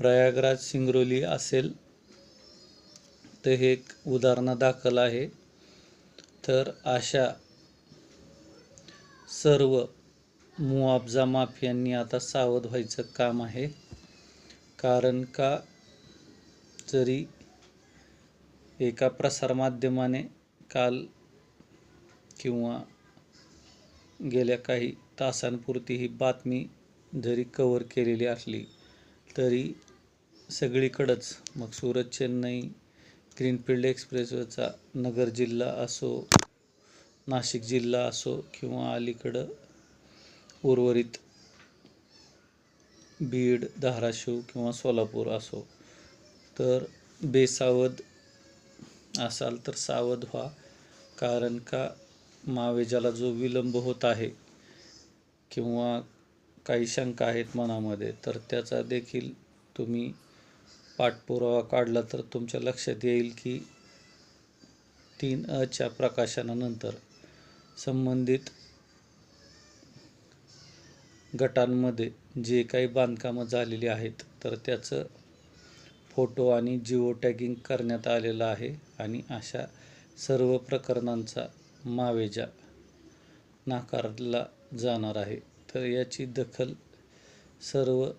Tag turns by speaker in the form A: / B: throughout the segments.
A: प्रयागराज सिंगरोली असेल तर हे एक उदाहरणादाखल आहे. तर अशा सर्व मुआवजा माफियांनी आता सावध व्हायचं काम आहे. कारण का जरी एका प्रसारमाध्यमाने काल किंवा गेल्या काही तासांपुरती ही बातमी जरी कवर केलेली असली तरी सगळीकडंच. मग सुरत चेन्नई ग्रीनफील्ड एक्सप्रेसवेचा नगर जिल्हा असो नाशिक जिल्हा असो किंवा अलीकडं उर्वरित बीड धाराशिव किंवा सोलापूर असो. तर बेसावध असाल तर सावध व्हा कारण का मावेजाला जो विलंब होत आहे किंवा काही शंका आहेत मनामध्ये तर त्याचा देखील तुम्ही पाठपुरावा काढला तर तुमच्या लक्षात येईल की तीन अच्या प्रकाशनानंतर संबंधित गटांमध्ये जे काही बांधकामं झालेली आहेत तर त्याचं फोटो आणि जिओ टॅगिंग करण्यात आलेलं आहे आणि अशा सर्व प्रकरणांचा मावेजा नाकारला जाणार आहे. तर याची दखल सर्व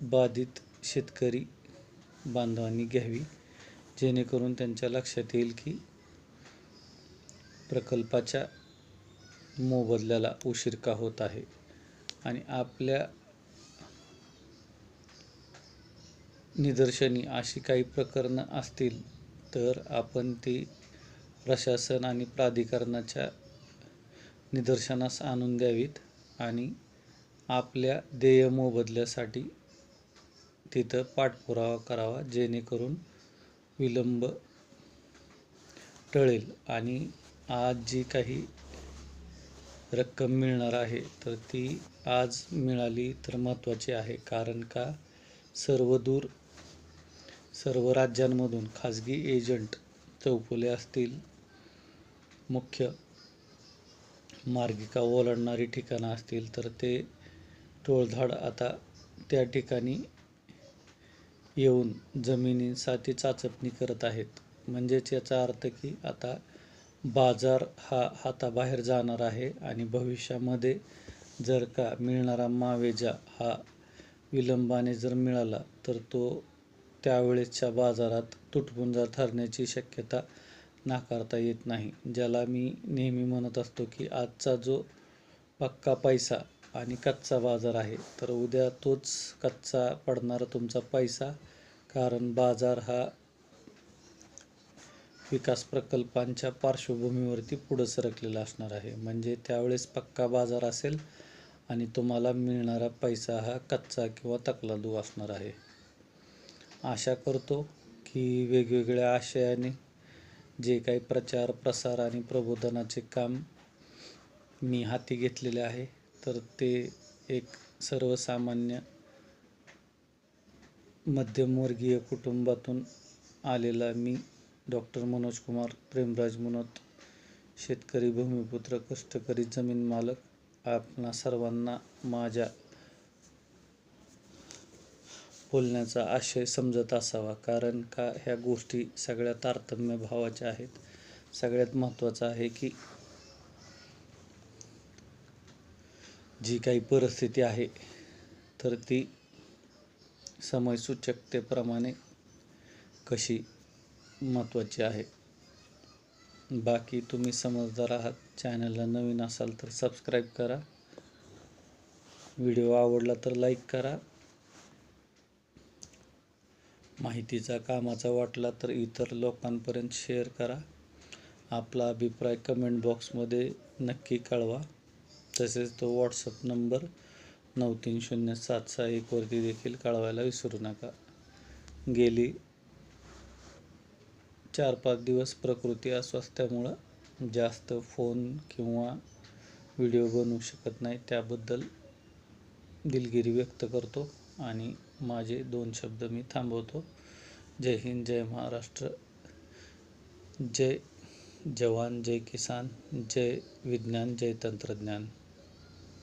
A: बाधित शेतकरी बांधवांनी घ्यावी जेणेकरून त्यांच्या लक्षात येईल की प्रकल्पाच्या मोबदल्याला उशीर का होत आहे आणि आपल्या निदर्शनी अशी काही प्रकरणं असतील तर आपण ती प्रशासन आणि प्राधिकरणाच्या निदर्शनास आणून द्यावीत आणि आपल्या देय मोबदल्यासाठी तिथं पाठपुरावा करावा जेणेकरून विलंब टळेल. आणि आज जी काही रक्कम मिळणार आहे तर ती आज मिळाली तर महत्त्वाची आहे. कारण का? सर्व दूर सर्व राज्यांमधून खाजगी एजंट चौफुले असतील. मुख्य मार्गिका ओलांडणारी ठिकाणं असतील. तर ते टोळधाड आता त्या ठिकाणी येऊन जमिनीसाठी चाचपणी करत आहेत. म्हणजेच याचा अर्थ की आता बाजार हा हाताबाहेर जाणार आहे आणि भविष्यामध्ये जर का मिळणारा मावेजा हा विलंबाने जर मिळाला तर तो त्यावेळेसच्या बाजारात तुटपुंजा ठरण्याची शक्यता नाकारता येत नाही ज्याला मी नेहमी म्हणत असतो की आजचा जो पक्का पैसा आणि कच्चा बाजार आहे तर उद्या तोच कच्चा पडणारा तुमचा पैसा कारण बाजार हा विकास प्रकल्पांच्या पार्श्वभूमीवरती पुढं सरकलेला असणार आहे. म्हणजे त्यावेळेस पक्का बाजार असेल आणि तुम्हाला मिळणारा पैसा हा कच्चा किंवा तकलादू असणार आहे. आशा करतो की वेगवेगळ्या आशयाने जे काही प्रचार प्रसार आणि प्रबोधनाचे काम मी हाती घेतलेले आहे तर ते एक सर्वसामान्य मध्यमवर्गीय कुटुंबातून आलेला मी डॉक्टर मनोज कुमार प्रेमराज मुनोत शेतकरी भूमिपुत्र कष्टकरी जमीन मालक आपणा सर्वांना माझ्या बोलण्याचा आशय समजत असावा. कारण का ह्या गोष्टी सगळ्या तारतम्य भावाच्या आहेत. सगळ्यात महत्त्वाचं आहे की जी काही परिस्थिती आहे तर ती समयसूचकतेप्रमाणे कशी महत्त्वाची आहे? बाकी तुम्ही समजदार आहात चॅनलला नवीन असाल तर सबस्क्राईब करा. व्हिडिओ आवडला तर लाईक करा. माहितीचा कामाचा वाटला तर इतर लोकांपर्यंत शेअर करा. आपला अभिप्राय कमेंट बॉक्समध्ये नक्की कळवा. तसेच तो व्हॉट्सअप नंबर नऊ तीन शून्य सात सहा एकवरती देखील कळवायला विसरू नका. गेली चार पाच दिवस प्रकृती अस्वास्थ्यामुळं जास्त फोन किंवा व्हिडिओ बनवू शकत नाही. त्याबद्दल दिलगिरी व्यक्त करतो आणि माझे दोन शब्द मी थांबवतो. जय हिंद जय महाराष्ट्र. जय जवान जय किसान जय विज्ञान जय तंत्रज्ञान.